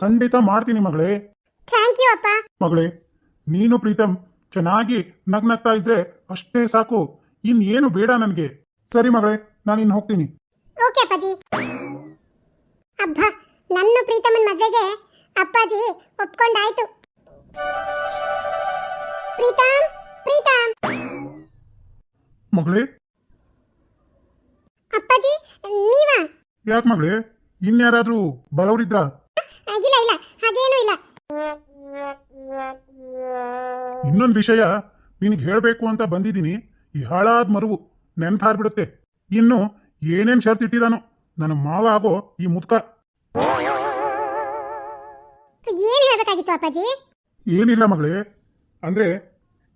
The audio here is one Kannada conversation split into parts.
ಖಂಡಿತ ಮಾಡ್ತೀನಿ ಮಗಳೇ. ಥ್ಯಾಂಕ್ ಯು ಅಪ್ಪ. ಮಗಳೇ ನೀನು ಪ್ರೀತಮ್ ಚೆನ್ನಾಗಿ ನಗ್ನಗ್ತಾ ಇದ್ರೆ ಅಷ್ಟೇ ಸಾಕು. ಇನ್ನೇನು ಬೇಡ ನನಗೆ. ಸರಿ ಮಗಳೇ ನಾನು ಇನ್ನು ಹೋಗ್ತೀನಿ. ಓಕೆ ಅಪ್ಪಾಜಿ. ಅಬ್ಬ ನನ್ನ ಪ್ರೀತಮನ್ ಮದ್ವೆಗೆ ಅಪ್ಪಾಜಿ ಒಪ್ಕೊಂಡಾಯ್ತು. ಪ್ರೀತಮ್ ಪ್ರೀತಮ್. ಮಗಳೇ. ಅಪ್ಪಾಜಿ ನೀವಾ? ಯಾಕೆ ಮಗಳೇ ಇನ್ಯಾರಾದ್ರೂ ಬರೋರಿದ್ರಾ ಇನ್ನೊಂದು ವಿಷಯ ನಿನಗೆ ಹೇಳಬೇಕು ಅಂತ ಬಂದಿದ್ದೀನಿ. ಈ ಹಾಳಾದ ಮರುವು ನೆನ್ಪಾರ್ಬಿಡುತ್ತೆ. ಇನ್ನು ಏನೇನ್ ಶರ್ತ್ ಇಟ್ಟಿದಾನೋ ನನ್ನ ಮಾವ ಆಗೋ ಈ ಮುದ್ಕ ಏನ್ ಹೇಳ್ಬೇಕಾಗಿತ್ತು ಅಪ್ಪಾಜಿ? ಏನಿಲ್ಲ ಮಗಳೇ. ಅಂದ್ರೆ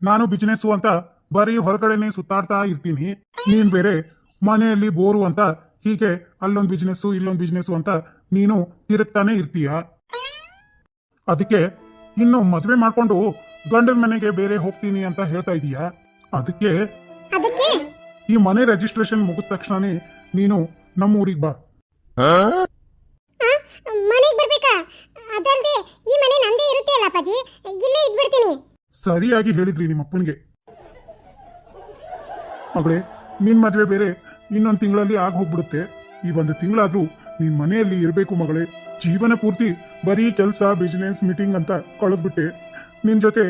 ನಾನು ಬಿಸ್ನೆಸ್ಸು ಅಂತ ಬರೀ ಹೊರಗಡೆನೆ ಸುತ್ತಾಡ್ತಾ ಇರ್ತೀನಿ. ನೀನ್ ಬೇರೆ ಮನೆಯಲ್ಲಿ ಬೋರು ಅಂತ ಹೀಗೆ ಅಲ್ಲೊಂದು ಬಿಸ್ನೆಸ್ಸು ಇಲ್ಲೊಂದು ಬಿಸ್ನೆಸ್ಸು ಅಂತ ನೀನು ತಿರುಗ್ತಾನೆ ಇರ್ತೀಯ? ಅದಕ್ಕೆ ಇನ್ನು ಮದುವೆ ಮಾಡ್ಕೊಂಡು ಗಂಡನ ಮನೆಗೆ ಬೇರೆ ಹೋಗ್ತೀನಿ ಅಂತ ಹೇಳ್ತಾ ಇದೀಯಾ? ಅದಕ್ಕೆ ಅದಕ್ಕೆ? ಈ ಮನೆ ರಿಜಿಸ್ಟ್ರೇಷನ್ ಮುಗಿದ ತಕ್ಷಣನೇ ನೀನು ನಮ್ಮ ಊರಿಗೆ ಬಾ ಮನೆಗೆ ಬರ್ಬೇಕಾ? ಅದಲ್ದೆ ಈ ಮನೆ ನಂದೇ ಇರುತ್ತೆ ಅಲ್ಲ ಅಪ್ಪಾಜಿ? ಇಲ್ಲೇ ಇದ್ಬಿಡ್ತೀನಿ. ಸರಿಯಾಗಿ ಹೇಳಿದ್ರಿ ನಿಮ್ಮ ಅಪ್ಪನಿಗೆ. ಮಗಳೇ ನಿನ್ ಮದ್ವೆ ಬೇರೆ ಇನ್ನೊಂದು ತಿಂಗಳಲ್ಲಿ ಆಗ ಹೋಗ್ಬಿಡುತ್ತೆ. ಈ ಒಂದು ತಿಂಗಳಾದ್ರೂ ನಿನ್ ಮನೆಯಲ್ಲಿ ಇರಬೇಕು ಮಗಳೇ. ಜೀವನ ಪೂರ್ತಿ ಬರೀ ಕೆಲಸ ಬಿಸ್ನೆಸ್ ಮೀಟಿಂಗ್ ಅಂತ ಕಳೆದ್ಬಿಟ್ಟೆ. ನಿನ್ ಜೊತೆ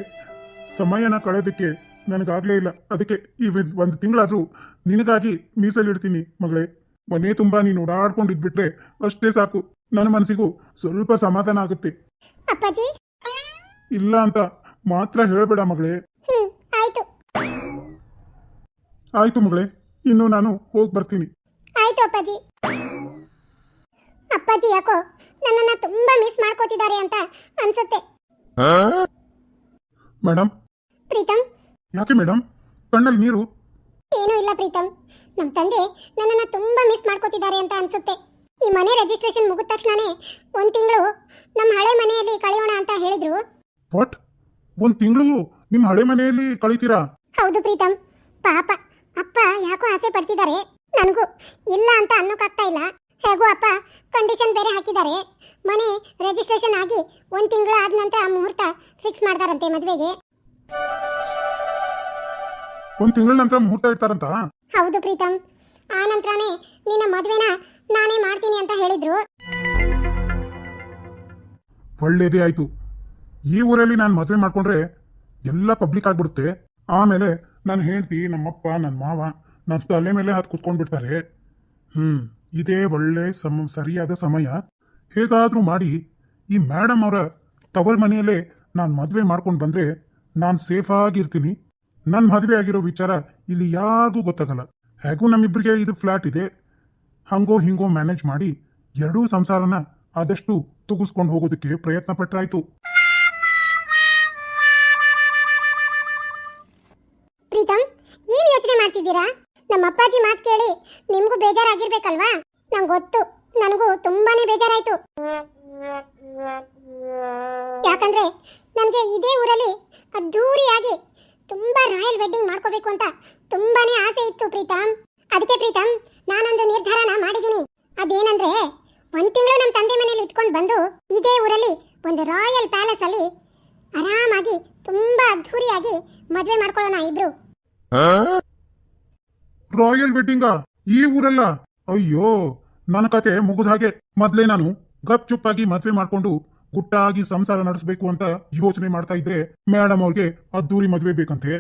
ಸಮಯನ ಕಳೆಯೋದಕ್ಕೆ ನನಗಾಗಲೇ ಇಲ್ಲ. ಅದಕ್ಕೆ ಈ ಒಂದು ತಿಂಗಳಾದರೂ ನಿನಗಾಗಿ ಮೀಸಲಿಡ್ತೀನಿ ಮಗಳೇ. ಮನೆ ತುಂಬಾ ನೀನು ಓಡಾಡ್ಕೊಂಡಿದ್ಬಿಟ್ರೆ ಅಷ್ಟೇ ಸಾಕು. ನನ್ನ ಮನಸ್ಸಿಗೂ ಸ್ವಲ್ಪ ಸಮಾಧಾನ ಆಗುತ್ತೆ. ಅಪ್ಪಾಜಿ? ಇಲ್ಲ ಅಂತ ಮಾತ್ರ ಹೇಳಬೇಡ ಮಗಳೇ. ಹ್ಮ್ ಆಯ್ತು. ಆಯ್ತು ಮಗಳೇ ಇನ್ನು ನಾನು ಹೋಗಿ ಬರ್ತೀನಿ. ಆಯ್ತು ಅಪ್ಪಾಜಿ. ಅಪ್ಪಾಜಿ ಯಾಕೋ ನನ್ನನ್ನ ತುಂಬಾ ಮಿಸ್ ಮಾಡ್ಕೋತಿದ್ದಾರೆ ಅಂತ ಅನ್ಸುತ್ತೆ. ಮೇಡಮ್? ಪ್ರೀತಮ್ ಯಾಕೆ ಮೇಡಮ್? ಕಣ್ಣಲ್ಲಿ ನೀರು? ಏನೂ ಇಲ್ಲ ಪ್ರೀತಮ್ ನಮ್ಮ ತಂದೆ ನನ್ನನ್ನ ತುಂಬಾ ಮಿಸ್ ಮಾಡ್ಕೋತಿದ್ದಾರೆ ಅಂತ ಅನ್ಸುತ್ತೆ. ಈ ಮನೆ ರಿಜಿಸ್ಟ್ರೇಷನ್ ಮುಗಿದ ತಕ್ಷಣನೇ ಒಂದು ತಿಂಗಳು ನಮ್ಮ ಹಳೆ ಮನೆಯಲ್ಲಿ ಕಳೆಯೋಣ ಅಂತ ಹೇಳಿದ್ರು. ವಾಟ್ ಒಂದು ತಿಂಗಳು ನಿಮ್ಮ ಹಳೆ ಮನೆಯಲ್ಲಿ ಕಳೀತೀರಾ? ಹೌದು ಪ್ರೀತಮ್ ಪಾಪ ಅಪ್ಪ ಯಾಕೋ ಆಸೆ ಪಡ್ತಿದ್ದಾರೆ. ನನಗೂ ಇಲ್ಲ ಅಂತ ಅನ್ನೋಕ್ಕಾಗ್ತಾ ಇಲ್ಲ. ಹೇಗೋ ಅಪ್ಪ ಕಂಡೀಷನ್ ಬೇರೆ ಹಾಕಿದ್ದಾರೆ. ಮನೆ ರಿಜಿಸ್ಟ್ರೇಷನ್ ಆಗಿ ಒಂದು ತಿಂಗಳು ಆದ ನಂತರ ಮುಹೂರ್ತ ಫಿಕ್ಸ್ ಮಾಡ್ತಾರಂತೆ ಮದುವೆಗೆ. ಒಂದು ತಿಂಗಳ ನಂತರ ಮುಹೂರ್ತ ಇಡ್ತಾರಂತ? ಹೌದು ಪ್ರೀತಮ್ ಆ ನಂತರನೇ ನಿನ್ನ ಮದುವೆನ ನಾನೇ ಮಾಡ್ತೀನಿ ಅಂತ ಹೇಳಿದ್ರು. ಒಳ್ಳೇದೇ ಆಯ್ತು. ಈ ಊರಲ್ಲಿ ನಾನು ಮದುವೆ ಮಾಡ್ಕೊಂಡ್ರೆ ಎಲ್ಲ ಪಬ್ಲಿಕ್ ಆಗ್ಬಿಡುತ್ತೆ. ಆಮೇಲೆ ನನ್ನ ಹೆಂಡತಿ ನಮ್ಮಪ್ಪ ನನ್ನ ಮಾವ ನನ್ನ ತಲೆ ಮೇಲೆ ಹತ್ತು ಕುತ್ಕೊಂಡ್ಬಿಡ್ತಾರೆ. ಹ್ಮ್ ಇದೇ ಒಳ್ಳೆ ಸಮ ಸರಿಯಾದ ಸಮಯ. ಹೇಗಾದ್ರೂ ಮಾಡಿ ಈ ಮೇಡಮ್ ಅವರ ತವರ್ ಮನೆಯಲ್ಲೇ ನಾನು ಮದುವೆ ಮಾಡ್ಕೊಂಡು ಬಂದರೆ ನಾನು ಸೇಫಾಗಿರ್ತೀನಿ ನನ್ನ ಮದುವೆ ಆಗಿರೋ ವಿಚಾರ ಇಲ್ಲಿ ಯಾರಿಗೂ ಗೊತ್ತಾಗಲ್ಲ. ಹೇಗೂ ನಮ್ಮಿಬ್ಬರಿಗೆ ಇದು ಫ್ಲಾಟ್ ಇದೆ. ಹಂಗೋ ಹಿಂಗೋ ಮ್ಯಾನೇಜ್ ಮಾಡಿ ಎರಡೂ ಸಂಸಾರನ ಆದಷ್ಟು ತುಗಿಸ್ಕೊಂಡು ಹೋಗೋದಕ್ಕೆ ಪ್ರಯತ್ನ ಪಟ್ರಾಯ್ತು ಯಾಕಂದ್ರೆ ನನಗೆ ಇದೇ ಊರಲ್ಲಿ ಅದ್ಧೂರಿಯಾಗಿ ತುಂಬ ರಾಯಲ್ ವೆಡ್ಡಿಂಗ್ ಮಾಡ್ಕೋಬೇಕು ಅಂತ ತುಂಬಾನೇ ಆಸೆ ಇತ್ತು ಪ್ರೀತಮ್. ಅದಕ್ಕೆ ಪ್ರೀತಮ್, ನಾನೊಂದು ನಿರ್ಧಾರನ ಮಾಡಿದ್ದೀನಿ. ಅದೇನಂದ್ರೆ, ಒಂದು ತಿಂಗಳು ನಮ್ಮ ತಂದೆ ಮನೇಲಿ ಇಟ್ಕೊಂಡು ಬಂದು ಇದೇ ಊರಲ್ಲಿ ಒಂದು ರಾಯಲ್ ಪ್ಯಾಲೇಸ್ ಅಲ್ಲಿ ಆರಾಮಾಗಿ ತುಂಬಾ ಅದ್ಧೂರಿಯಾಗಿ ಮದುವೆ ಮಾಡ್ಕೊಳ್ಳೋಣ ಇಬ್ರು. ರಾಯಲ್ ವೆಡ್ಡಿಂಗ? ಈ ಊರಲ್ಲ? ಅಯ್ಯೋ, ನನ್ನ ಕತೆ ಮುಗಿದ ಹಾಗೆ ಮೊದ್ಲೇ ನಾನು ಗಪ್ ಚುಪ್ಪಾಗಿ ಮದ್ವೆ ಮಾಡ್ಕೊಂಡು ಗುಟ್ಟಾಗಿ ಸಂಸಾರ ನಡೆಸಬೇಕು ಅಂತ ಯೋಚನೆ ಮಾಡ್ತಾ ಇದ್ರೆ ಮೇಡಮ್ ಅವ್ರಿಗೆ ಅದ್ದೂರಿ ಮದುವೆ ಬೇಕಂತೆ.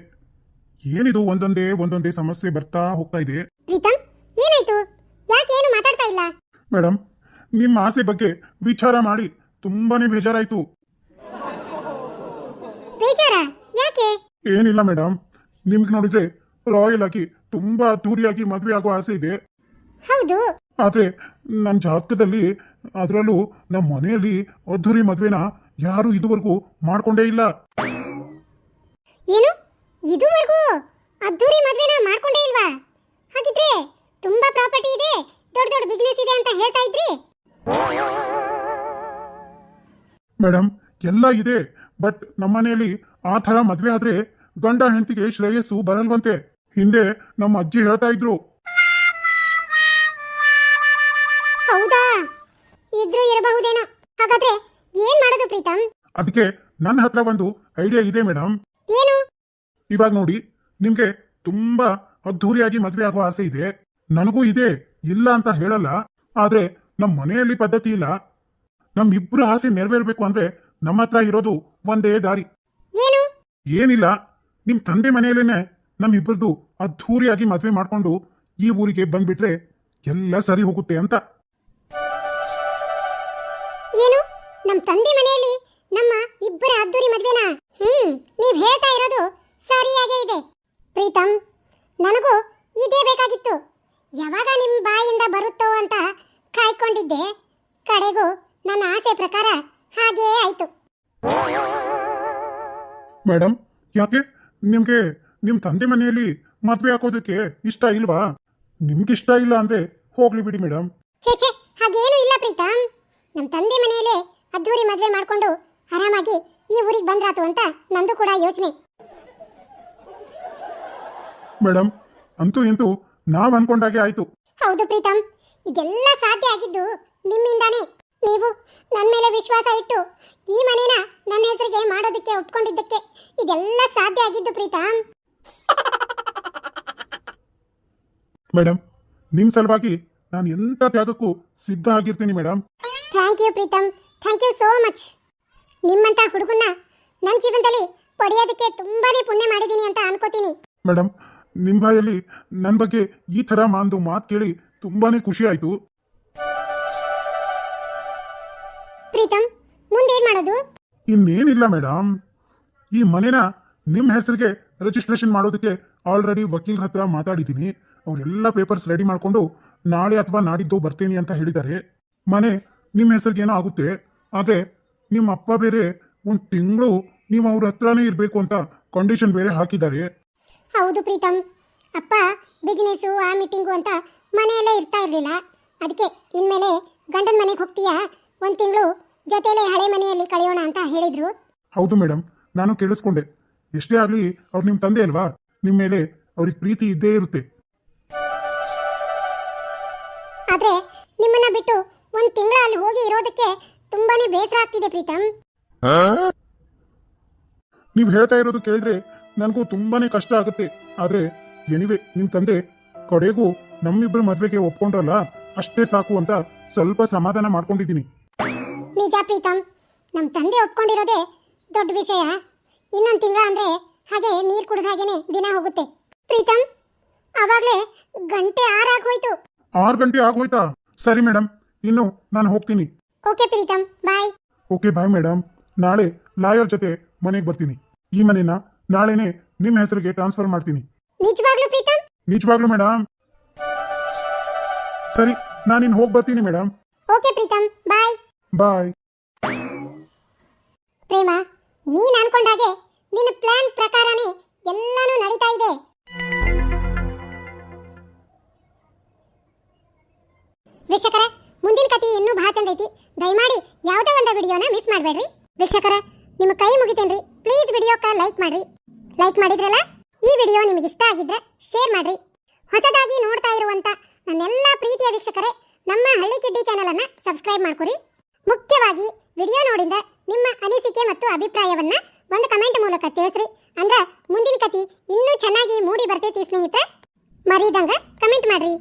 ಏನಿದು ಒಂದೊಂದೇ ಒಂದೊಂದೇ ಸಮಸ್ಯೆ ಬರ್ತಾ ಹೋಗ್ತಾ ಇದೆ. ಏನಾಯ್ತು? ಮಾತಾಡ್ತಾ ಇಲ್ಲ? ಮೇಡಮ್ ನಿಮ್ಮ ಆಸೆ ಬಗ್ಗೆ ವಿಚಾರ ಮಾಡಿ ತುಂಬಾನೇ ಬೇಜಾರಾಯ್ತು. ಬೇಜಾರ? ಯಾಕೆ? ಏನಿಲ್ಲ ಮೇಡಮ್ ನಿಮ್ಗೆ ನೋಡಿದ್ರೆ ರಾಯಲ್ ಆಗಿ ತುಂಬಾ ಅದ್ದೂರಿಯಾಗಿ ಮದುವೆ ಆಗೋ ಆಸೆ ಇದೆ. ಹೌದು. ಆದ್ರೆ ನನ್ನ ಜಾತಕದಲ್ಲಿ ಅದರಲ್ಲೂ ನಮ್ಮ ಮನೆಯಲ್ಲಿ ಅದ್ದೂರಿ ಮದುವೆನ ಯಾರು ಇದುವರೆಗೂ ಮಾಡ್ಕೊಂಡೇ ಇಲ್ಲ. ಏನು? ಇದುವರೆಗೂ ಅದ್ದೂರಿ ಮದುವೆನ ಮಾಡ್ಕೊಂಡೇ ಇಲ್ವಾ? ಹಾಗಿದ್ರೆ ತುಂಬಾ ಪ್ರಾಪರ್ಟಿ ಇದೆ ದೊಡ್ಡ ದೊಡ್ಡ ಬಿಸ್ನೆಸ್ ಇದೆ ಅಂತ ಹೇಳ್ತಾ ಇದ್ರಿ? ಮೇಡಮ್ ಎಲ್ಲ ಇದೆ ಬಟ್ ನಮ್ಮ ಮನೆಯಲ್ಲಿ ಆ ಥರ ಮದುವೆ ಆದ್ರೆ ಗಂಡ ಹೆಂಡತಿಗೆ ಶ್ರೇಯಸ್ಸು ಬರಲ್ವಂತೆ. ಹಿಂದೆ ನಮ್ಮ ಅಜ್ಜಿ ಹೇಳ್ತಾ ಇದ್ರು ಹಾಗಾದ್ರೆ ಏನ್ ಮಾಡೋದು ಪ್ರೀತಮ್ ಅದಕ್ಕೆ ನನ್ನ ಹತ್ರ ಒಂದು ಐಡಿಯಾ ಇದೆ ಮೇಡಮ್ ಏನು? ಇವಾಗ ನೋಡಿ ನಿಮ್ಗೆ ತುಂಬಾ ಅದ್ಧೂರಿಯಾಗಿ ಮದ್ವೆ ಆಗೋ ಆಸೆ ಇದೆ. ನನಗೂ ಇದೆ ಇಲ್ಲ ಅಂತ ಹೇಳಲ್ಲ. ಆದ್ರೆ ನಮ್ಮ ಮನೆಯಲ್ಲಿ ಪದ್ಧತಿ ಇಲ್ಲ. ನಮ್ ಇಬ್ರು ಆಸೆ ನೆರವೇರ್ಬೇಕು ಅಂದ್ರೆ ನಮ್ಮ ಹತ್ರ ಇರೋದು ಒಂದೇ ದಾರಿ. ಏನು? ಏನಿಲ್ಲ ನಿಮ್ ತಂದೆ ಮನೆಯಲ್ಲೇನೆ ನಮ್ಮಿಬ್ಬರದು ಅದ್ಧೂರಿಯಾಗಿ ಮದ್ವೆ ಮಾಡ್ಕೊಂಡು ಈ ಊರಿಗೆ ಬಂದ್ಬಿಟ್ರೆ ಎಲ್ಲ ಸರಿ ಹೋಗುತ್ತೆ ಅಂತ. ನಮ್ ತಂದೆ ಮನೆಯಲ್ಲಿ ನಮ್ಮ ಇಬ್ಬರ ಅದ್ದೂರಿ ಮದುವೆನಾ? ಹ್ಮ್ ನೀವ್ ಹೇಳ್ತಾ ಇರೋದು ಸರಿಯಾಗೇ ಇದೆ. ಪ್ರೀತಮ್ ನನಗೂ ಇದೇ ಬೇಕಾಗಿತ್ತು. ಯಾವಾಗ ನಿಮ್ಮ ಬಾಯಿಂದ ಬರುತ್ತೋ ಅಂತ ಕಾಯ್ಕೊಂಡಿದ್ದೆ. ಕಡೆಗೂ ನನ್ನ ಆಸೆ ಪ್ರಕಾರ ಹಾಗೇ ಆಯ್ತು. ಮೇಡಮ್ ಯಾಕೆ? ನಿಮ್ಗೆ ನಿಮ್ ತಂದೆ ಮನೆಯಲ್ಲಿ ಮದ್ವೆ ಹಾಕೋದಕ್ಕೆ ಇಷ್ಟ ಇಲ್ವಾ? ನಿಮ್ಗೆ ಇಷ್ಟ ಇಲ್ಲ ಅಂದ್ರೆ ಹೋಗ್ಲಿ ಬಿಡಿ ಮೇಡಮ್ ಛೇ ಛೇ ಹಾಗೇನೂ ಇಲ್ಲ ಪ್ರೀತಮ್ ನಮ್ಮ ತಂದೆ ಮನೆಯಲ್ಲೇ ಅದ್ದೂರಿ ಮದುವೆ ಮಾಡಿಕೊಂಡು ಆರಾಮಾಗಿ ಈ ಊರಿಗೆ ಬಂದ್ರಾತು ಅಂತ ನಂದು ಕೂಡ ಯೋಚನೆ. ಮೇಡಮ್ ಅಂತೂ ಇಂತೂ ನಾವ್ ಅನ್ಕೊಂಡಾಗೆ ಆಯ್ತು. ಹೌದು ಪ್ರೀತಮ್ ಇದೆಲ್ಲ ಸಾಧ್ಯ ಆಗಿದ್ದು ನಿಮ್ಮಿಂದಾನೇ. ನೀವು ನನ್ನ ಮೇಲೆ ವಿಶ್ವಾಸ ಇಟ್ಟು ಈ ಮನೇನ ನನ್ನ ಹೆಸರಿಗೆ ಮಾಡೋದಕ್ಕೆ ಒಪ್ಕೊಂಡಿದ್ದಕ್ಕೆ ಇದೆಲ್ಲ ಸಾಧ್ಯ ಆಗಿದ್ದು ಪ್ರೀತಮ್ ಮೇಡಮ್ ನಿಮ್ ಸಲುವಾಗಿ ನಾನು ಎಂತ ತ್ಯಾಗಕ್ಕೂ ಸಿದ್ಧ ಆಗಿರ್ತೀನಿ madam thank you Preetham thank you so much ನಿಮ್ಮಂತ ಹುಡುಗನ್ನ ನನ್ನ ಜೀವನದಲ್ಲಿ ಪಡೆಯೋದಕ್ಕೆ ತುಂಬಾನೇ ಪುಣ್ಯ ಮಾಡಿದ್ದೀನಿ ಅಂತ ಅನ್ಕೋತೀನಿ. ಮೇಡಮ್ ನಿಮ್ಮ ಬಾಯಲ್ಲಿ ನನ್ನ ಬಗ್ಗೆ ಈ ತರ ಮಾಂದು ಮಾತು ಕೇಳಿ ತುಂಬಾನೇ ಖುಷಿ ಆಯ್ತು. ಪ್ರೀತಮ್ ಏನು ಮಾಡೋದು? ಇನ್ನೇನಿಲ್ಲ ಮೇಡಮ್ ಈ ಮನೆನ ನಿಮ್ಮ ಹೆಸರಿಗೆ ರಿಜಿಸ್ಟ್ರೇಷನ್ ಮಾಡೋದಕ್ಕೆ ಆಲ್ರೆಡಿ ವಕೀಲ್ ಹತ್ರ ಮಾತಾಡಿದ್ದೀನಿ ಅವರೆಲ್ಲ ಪೇಪರ್ಸ್ ರೆಡಿ ಮಾಡಿಕೊಂಡು ನಾಳೆ ಅಥವಾ ನಾಡಿದ್ದು ಬರ್ತೀನಿ ಅಂತ ಹೇಳಿದ್ದಾರೆ. ಮನೆ ನಿಮ್ಮ ಹೆಸರಿಗೇನೋ ಆಗುತ್ತೆ. ಆದರೆ ನಿಮ್ಮ ಅಪ್ಪ ಬೇರೆ ಒಂದು ತಿಂಗಳು ನೀವು ಅವ್ರ ಹತ್ರನೇ ಇರಬೇಕು ಅಂತ ಕಂಡೀಷನ್ ಬೇರೆ ಹಾಕಿದ್ದಾರೆ. ಹೌದು ಪ್ರೀತಮ್. ಅಪ್ಪ ಬಿಸ್ನೆಸ್ಸು ಆ ಮೀಟಿಂಗು ಅಂತ ಮನೆಯಲ್ಲೇ ಇರ್ತಾ ಇರಲಿಲ್ಲ. ಅದಕ್ಕೆ ಇನ್ಮೇಲೆ ಗಂಡನ ಮನೆಗೆ ಹೋಗ್ತೀಯಾ? ಒಂದು ತಿಂಗಳು ಜೊತೆಲೇ ಹಳೆ ಮನೆಯಲ್ಲಿ ಕಳೆಯೋಣ ಅಂತ ಹೇಳಿದ್ರು. ಹೌದು ಮೇಡಮ್ ನಾನು ಕೇಳಿಸ್ಕೊಂಡೆ. ಎಷ್ಟೇ ಆಗಲಿ ಅವ್ರು ನಿಮ್ಮ ತಂದೆ ಅಲ್ವಾ? ನಿಮ್ಮ ಮೇಲೆ ಅವ್ರಿಗೆ ಪ್ರೀತಿ ಇದ್ದೇ ಇರುತ್ತೆ. ಆದರೆ ನಿಮ್ಮನ್ನ ಬಿಟ್ಟು ಒಂದು ತಿಂಗಳ ಅಲ್ಲಿ ಹೋಗಿ ಇರೋದಕ್ಕೆ ತುಂಬಾನೇ ಬೇಸರ ಆಗ್ತಿದೆ ಪ್ರೀತಮ್ ನೀವು ಹೇಳ್ತಾ ಇರೋದು ಕೇಳಿದ್ರೆ ನನಗೂ ತುಂಬಾನೇ ಕಷ್ಟ ಆಗುತ್ತೆ. ಆದ್ರೆ ಎನಿವೆ ನಿಮ್ ತಂದೆ ಕಡೆಗೂ ನಮ್ಮಿಬ್ಬರ ಮದ್ವೆಗೆ ಒಪ್ಕೊಂಡ್ರಲ್ಲ ಅಷ್ಟೇ ಸಾಕು ಅಂತ ಸ್ವಲ್ಪ ಸಮಾಧಾನ ಮಾಡ್ಕೊಂಡಿದ್ದೀನಿ. ನಿಜ ಪ್ರೀತಮ್ ನಮ್ಮ ತಂದೆ ಒಪ್ಕೊಂಡಿರೋದೇ ದೊಡ್ಡ ವಿಷಯ. ಇನ್ನೊಂದ್ ತಿಂಗಳ ಅಂದ್ರೆ ಹಾಗೆ ನೀರು ಕುಡಿದ ಹಾಗೇನೆ ದಿನ ಹೋಗುತ್ತೆ. ಪ್ರೀತಮ್ ಅವಾಗ್ಲೇ ಗಂಟೆ ಆರ್ ಹೋಯ್ತು. ಆರು ಗಂಟೆ ಆಗೋಯ್ತಾ ಸರಿ ಮೇಡಮ್ ಇನ್ನು ನಾನು ಹೋಗ್ತೀನಿ. Okay Preetham bye. Okay bye madam. ನಾಳೆ ಲಾಯರ್ ಜೊತೆ ಮನೆಗೆ ಬರ್ತೀನಿ. ಈ ಮನೆನ ನಾಳೆನೆ ನಿಮ್ಮ ಹೆಸರಿಗೆ ಟ್ರಾನ್ಸ್ಫರ್ ಮಾಡ್ತೀನಿ. ನಿಜವಾಗ್ಲೂ ಪ್ರೀತಮ್? ನಿಜವಾಗ್ಲೂ ಮೇಡಮ್. ಸರಿ ನಾನು ಇನ್ನು ಹೋಗಿ ಬರ್ತೀನಿ madam. Okay Preetham bye. Bye. ಪ್ರೇಮ ನೀನ್ ಅನ್ಕೊಂಡಾಗೆ ನಿನ್ನ ಪ್ಲಾನ್ ಪ್ರಕಾರನೇ ಎಲ್ಲಾನು ನಡೀತಾ ಇದೆ. ವೀಕ್ಷಕರೇ ಮುಂದಿನ ಕಥೆ ಇನ್ನೂ ಬಹಳ ಚಂದ ಐತಿ. ದಯಮಾಡಿ ಯಾವುದೇ ಒಂದು ವಿಡಿಯೋನ ಮಿಸ್ ಮಾಡಬೇಡ್ರಿ. ವೀಕ್ಷಕರೇ, ನಿಮ್ಮ ಕೈ ಮುಗಿತೇನ್ರಿ. ಪ್ಲೀಸ್ ವಿಡಿಯೋಕ್ಕೆ ಲೈಕ್ ಮಾಡ್ರಿ. ಲೈಕ್ ಮಾಡಿದ್ರಲ್ಲ, ಈ ವಿಡಿಯೋ ನಿಮಗೆ ಇಷ್ಟ ಆಗಿದ್ರೆ ಶೇರ್ ಮಾಡ್ರಿ. ಹೊಸದಾಗಿ ನೋಡ್ತಾ ಇರುವಂತ ನನ್ನೆಲ್ಲ ಪ್ರೀತಿಯ ವೀಕ್ಷಕರೇ, ನಮ್ಮ ಹಳ್ಳಿ ಕಿಡ್ಡಿ ಚಾನೆಲ್ ಅನ್ನ ಸಬ್ಸ್ಕ್ರೈಬ್ ಮಾಡ್ಕೊರಿ. ಮುಖ್ಯವಾಗಿ ವಿಡಿಯೋ ನೋಡಿದ ನಿಮ್ಮ ಅನಿಸಿಕೆ ಮತ್ತು ಅಭಿಪ್ರಾಯವನ್ನ ಒಂದು ಕಮೆಂಟ್ ಮೂಲಕ ತಿಳಿಸ್ರಿ. ಅಂದ್ರೆ ಮುಂದಿನ ಕತಿ ಇನ್ನೂ ಚೆನ್ನಾಗಿ ಮೂಡಿ ಬರ್ತೈತಿ ಸ್ನೇಹಿತರೆ, ಮರೀದಂಗ ಕಮೆಂಟ್ ಮಾಡ್ರಿ.